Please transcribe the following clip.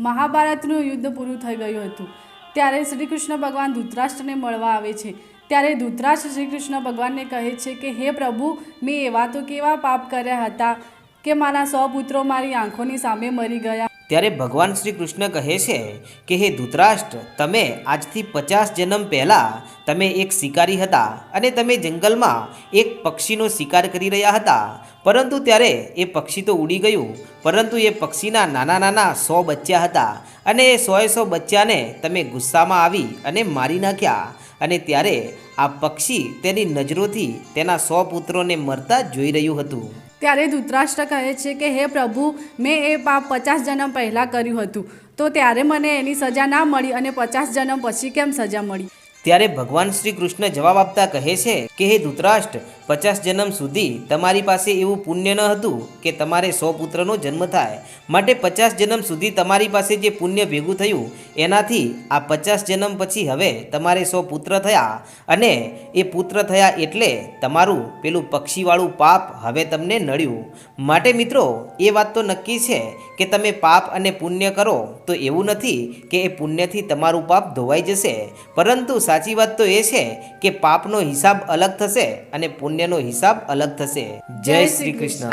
મહાભારતનું યુદ્ધ પૂરું થઈ ગયું હતું. ત્યારે શ્રી કૃષ્ણ ભગવાન ધૃતરાષ્ટ્રને મળવા આવે છે. ત્યારે ધૃતરાષ્ટ્ર શ્રી કૃષ્ણ ભગવાનને કહે છે કે, હે પ્રભુ, મેં એવા તો કેવા પાપ કર્યા હતા કે મારા સો પુત્રો મારી આંખોની સામે મરી ગયા ત્યારે ભગવાન શ્રી કૃષ્ણ કહે છે કે, હે ધૂતરાષ્ટ્ર, તમે આજથી પચાસ જન્મ પહેલાં તમે એક શિકારી હતા અને તમે જંગલમાં એક પક્ષીનો શિકાર કરી રહ્યા હતા. પરંતુ ત્યારે એ પક્ષી તો ઉડી ગયું. પરંતુ એ પક્ષીના નાના નાના સો બચ્ચા હતા અને એ સોએ સો બચ્ચાને તમે ગુસ્સામાં આવી અને મારી નાખ્યા. અને ત્યારે આ પક્ષી તેની નજરોથી તેના સો પુત્રોને મરતા જોઈ રહ્યું હતું. ત્યારે ધૃતરાષ્ટ્ર કહે છે કે, હે પ્રભુ, મેં એ પાપ પચાસ જન્મ પહેલાં કર્યું હતું. તો ત્યારે મને એની સજા ના મળી અને પચાસ જન્મ પછી કેમ સજા મળી? ત્યારે ભગવાન શ્રી કૃષ્ણ જવાબ આપતા કહે છે કે, હે ધૂતરાષ્ટ્ર, પચાસ જન્મ સુધી તમારી પાસે એવું પુણ્ય ન હતું કે તમારે સો પુત્રનો જન્મ થાય. માટે પચાસ જન્મ સુધી તમારી પાસે જે પુણ્ય ભેગું થયું, એનાથી આ પચાસ જન્મ પછી હવે તમારે સો પુત્ર થયા. અને એ પુત્ર થયા એટલે તમારું પેલું પક્ષીવાળું પાપ હવે તમને નડ્યું. માટે મિત્રો, એ વાત તો નક્કી છે કે તમે પાપ અને પુણ્ય કરો તો એવું નથી કે એ પુણ્યથી તમારું પાપ ધોવાઈ જશે. પરંતુ સાચી વાત તો એ છે કે પાપનો હિસાબ અલગ થશે અને પુણ્યનો હિસાબ અલગ થશે. જય શ્રી કૃષ્ણ.